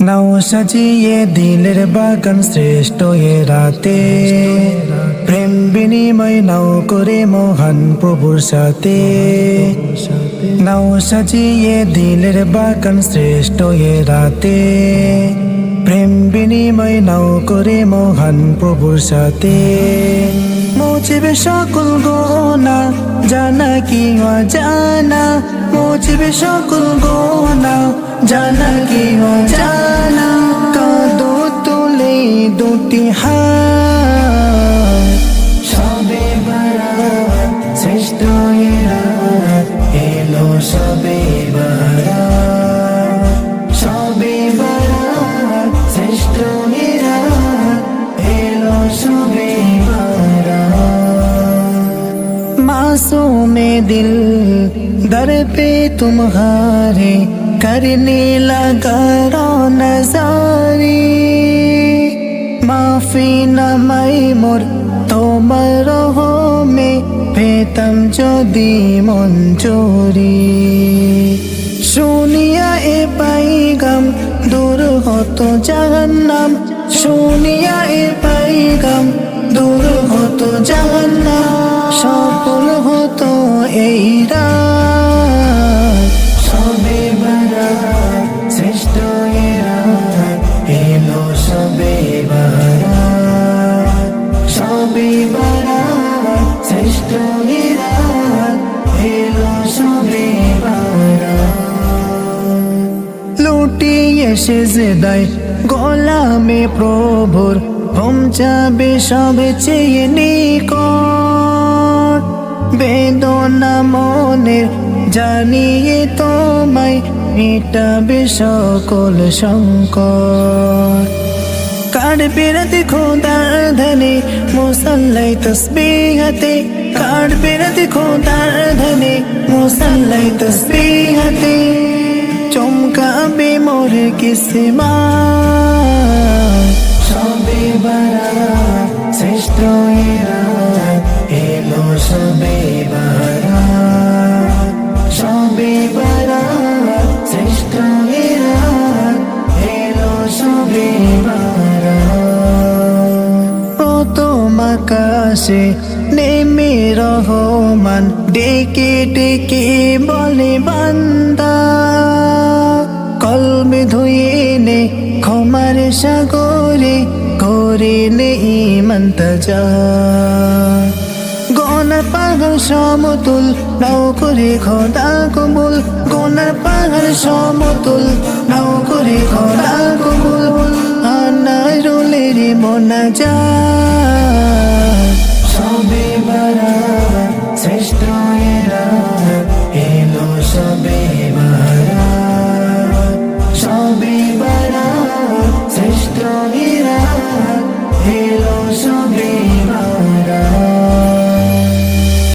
নাও সাজিয়ে দিলের বাগান শ্রেষ্ঠ এ রাতে। প্রেম বিনিময় নাও করে মহান প্রভুর সাথে। নাও সাজিয়ে দিলের বাগান শ্রেষ্ঠ এ রাতে। প্রেম বিনিময় নাও করে মহান প্রভুর সাথে। মুছিবে সকল গোনা জানা কি অজানা? মুছিবে সকল গোনা জানা কি জানা? কাঁদো তুলে দুটি হাত। সবে বারাত, শ্রেষ্ঠ রাত এলো সবে বারাত। সবে বারাত, শ্রেষ্ঠ রাত এলো সবে মাসুমে দিল দর পে তুমহারে करने लगा रो नजारी माफी न मैं मोर তোমার মে পেতাম যদি মঞ্জুরি শুনিয়া এ পাইগাম দূর হতো জাহান্নাম শুনিয়া এ পাইগাম দূর হতো জাহান্নাম সফল হতো এই রাত শ্রেষ্ঠ এলো সবে সবে শ্রেষ্ঠ এলো সবে লুটিয়ে সে জেদায় গোলামে প্রভুর পৌঁছাবে সব চেয়ে নিকট। বেদনা মনের জানিয়ে তোমায় মেটাবে সকল সংকট কাটবে রাতে খোদার ধনে মুসল্লাই তসবিহাতে। কাটবে রাতে খোদার ধনে মুসল্লাই তসবিহাতে। চমকাবে মোর কিসমা। সবে বারাত, শ্রেষ্ঠ এলো সবে আকাশে নেমে রহমান, ডেকে ডেকে বলে, বান্দা, কলমে ধুয়ে নে, ক্ষমার সাগরে করে নে ইমন্ত যা পাহাড় সমতুল, নাও করে খোদা কবুল। গোনার পাহাড় সমতুল, নাও করে খোদা কবুল। আনার রোলের মনা যা বারা শ্রেষ্ঠ এরা এলো সবে